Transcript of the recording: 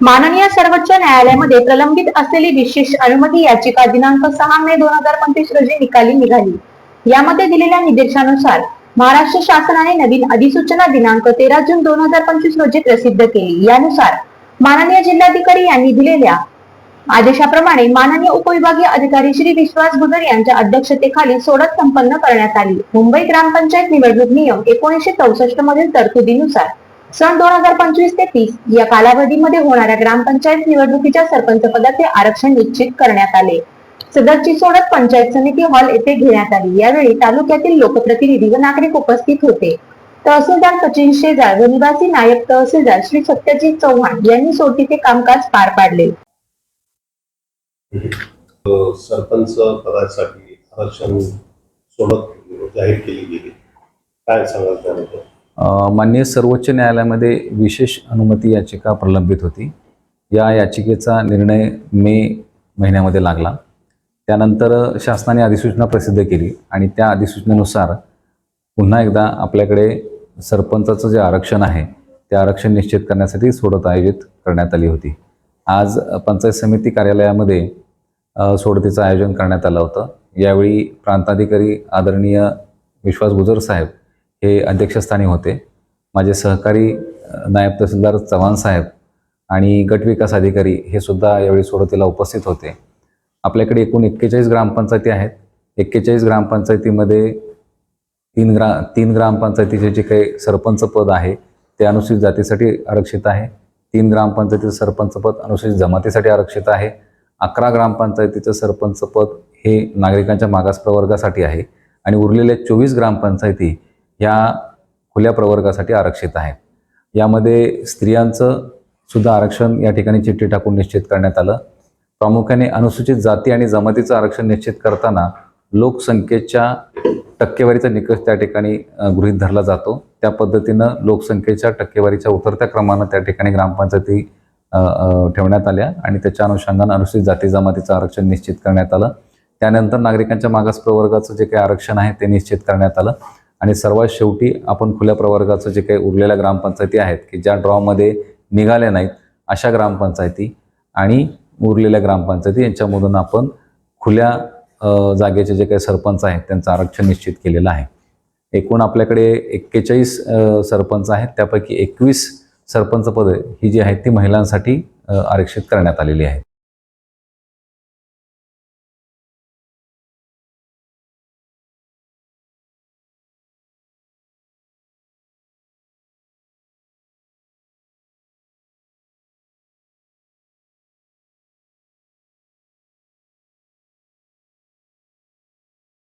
माननीय सर्वोच्च न्यायालयामध्ये प्रलंबित असलेली विशेष अनुमती याचिका दिनांक सहा मे दोन हजार पंचवीस रोजी निकाली निघाली. यामध्ये दिलेल्या निर्देशानुसार महाराष्ट्र शासनाने नवीन अधिसूचना दिनांक तेरा जून दोन हजार पंचवीस रोजी प्रसिद्ध केली. यानुसार माननीय जिल्हाधिकारी यांनी दिलेल्या आदेशाप्रमाणे माननीय उपविभागीय अधिकारी श्री विश्वास गुजर यांच्या अध्यक्षतेखाली सोडत संपन्न करण्यात आली. मुंबई ग्रामपंचायत निवडणूक नियम एकोणीसशे चौसष्ट मधील तरतुदीनुसार सन दोन हजार पंचवीस ते तीस या कालावधीमध्ये होणाऱ्या ग्रामपंचायत निवडणुकीच्या सरपंच पदाचे आरक्षण निश्चित करण्यात आले. सदरची सोडत पंचायत समिती हॉल येथे घेण्यात आली. यावेळी तालुक्यातील लोकप्रतिनिधी व नागरिक उपस्थित होते. तहसीलदार सचिन शेजार व निवासी नायब तहसीलदार श्री सत्यजित चव्हाण यांनी सोडतीचे कामकाज पार पाडले. सरपंच पदासाठी आरक्षण सोडत जाहीर केली गेली. काय सांगाल त्याबद्दल? माननीय सर्वोच्च न्यायालयामध्ये विशेष अनुमती याचिका प्रलंबित होती. या याचिकेचा निर्णय मे महिन्यामध्ये लागला. त्यानंतर शासनाने अधिसूचना प्रसिद्ध केली आणि त्या अधिसूचनेनुसार पुन्हा एकदा आपल्याकडे सरपंचाचं जे आरक्षण आहे ते आरक्षण निश्चित करण्यासाठी सोडत आयोजित करण्यात आली होती. आज पंचायत समिती कार्यालयामध्ये सोडतीचं आयोजन करण्यात आलं होतं. यावेळी प्रांताधिकारी आदरणीय विश्वास गुजर साहेब हे अध्यक्षस्थानी होते. माझे सहकारी नायब तहसीलदार चव्हाण साहेब आणि गट विकास अधिकारी हे सुद्धा यावेळी सोडतीला उपस्थित होते. आपल्याकडे एकूण एक्केचाळीस ग्रामपंचायती आहेत. एक्केचाळीस ग्रामपंचायतीमध्ये तीन ग्रा तीन ग्रामपंचायतीचे जे काही सरपंच पद आहे ते अनुसूचित जातीसाठी आरक्षित आहे. तीन ग्रामपंचायतीचं सरपंच पद अनुसूचित जमातीसाठी आरक्षित आहे. अकरा ग्रामपंचायतीचं सरपंच पद हे नागरिकांच्या मागास प्रवर्गासाठी आहे. आणि उरलेल्या चोवीस ग्रामपंचायती ह्या खुल्या प्रवर्गासाठी आरक्षित आहेत यामध्ये स्त्रियांचं सुद्धा आरक्षण या ठिकाणी चिठ्ठी टाकून निश्चित करण्यात आलं. प्रामुख्याने अनुसूचित जाती आणि जमातीचं आरक्षण निश्चित करताना लोकसंख्येच्या टक्केवारीचा निकष त्या ठिकाणी गृहीत धरला जातो. त्या पद्धतीनं लोकसंख्येच्या टक्केवारीच्या उतरत्या क्रमानं त्या ठिकाणी ग्रामपंचायती ठेवण्यात आल्या आणि त्याच्या अनुषंगानं अनुसूचित जाती जमातीचं आरक्षण निश्चित करण्यात आलं. त्यानंतर नागरिकांच्या मागास प्रवर्गाचं जे काही आरक्षण आहे ते निश्चित करण्यात आलं. आणि सर्वात शेवटी आपण खुल्या प्रवर्गाचं जे काही उरलेल्या ग्रामपंचायती आहेत की ज्या ड्रॉमध्ये निघाल्या नाहीत अशा ग्रामपंचायती आणि उरलेल्या ग्रामपंचायती यांच्यामधून आपण खुल्या जागेचे जे काही सरपंच आहेत त्यांचं आरक्षण निश्चित केलेलं आहे. एकूण आपल्याकडे एक्केचाळीस सरपंच आहेत त्यापैकी एकवीस सरपंचपद ही जी आहेत ती महिलांसाठी आरक्षित करण्यात आलेली आहेत.